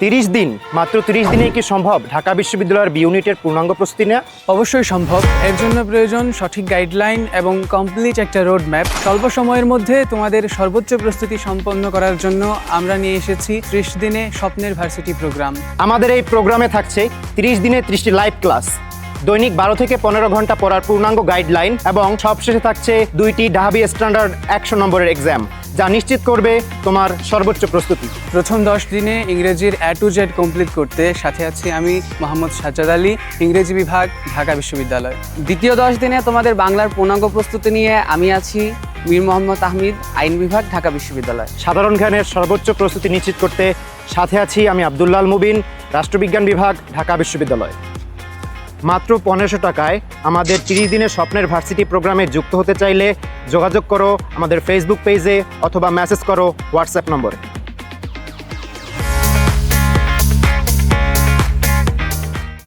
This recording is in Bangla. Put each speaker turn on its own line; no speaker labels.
তিরিশ দিন মাত্র তিরিশ দিনে কি সম্ভব? ঢাকা বিশ্ববিদ্যালয়ের বি ইউনিটের পূর্ণাঙ্গ প্রস্তুতি নেওয়া
অবশ্যই সম্ভব। এর জন্য প্রয়োজন সঠিক গাইডলাইন এবং কমপ্লিট একটা রোড ম্যাপ স্বল্প সময়ের মধ্যে তোমাদের সর্বোচ্চ প্রস্তুতি সম্পন্ন করার জন্য আমরা নিয়ে এসেছি ত্রিশ দিনে স্বপ্নের ভার্সিটি প্রোগ্রাম
আমাদের এই প্রোগ্রামে থাকছে তিরিশ দিনে ত্রিশটি লাইভ ক্লাস দৈনিক বারো থেকে পনেরো ঘণ্টা পড়ার পূর্ণাঙ্গ গাইডলাইন এবং সবশেষে থাকছে দুইটি ডাহাবি স্ট্যান্ডার্ড একশো নম্বরের এক্সাম যা নিশ্চিত করবে তোমার সর্বোচ্চ প্রস্তুতি।
প্রথম দশ দিনে ইংরেজির এ টু জেড কমপ্লিট করতে সাথে আছি আমি মোহাম্মদ সাজ্জাদ আলী ইংরেজি বিভাগ ঢাকা বিশ্ববিদ্যালয়।
দ্বিতীয় দশ দিনে তোমাদের বাংলার পূর্ণাঙ্গ প্রস্তুতি নিয়ে আমি আছি মীর মোহাম্মদ আহমিদ আইন বিভাগ ঢাকা বিশ্ববিদ্যালয়।
সাধারণ জ্ঞানের সর্বোচ্চ প্রস্তুতি নিশ্চিত করতে সাথে আছি আমি আবদুল্লাল মুবিন রাষ্ট্রবিজ্ঞান বিভাগ ঢাকা বিশ্ববিদ্যালয়। মাত্র পনেরোশো টাকায় আমাদের তিরিশ দিনের স্বপ্নের ভার্সিটি প্রোগ্রামে যুক্ত হতে চাইলে যোগাযোগ করো আমাদের ফেসবুক পেজে অথবা মেসেজ করো হোয়াটসঅ্যাপ নম্বরে।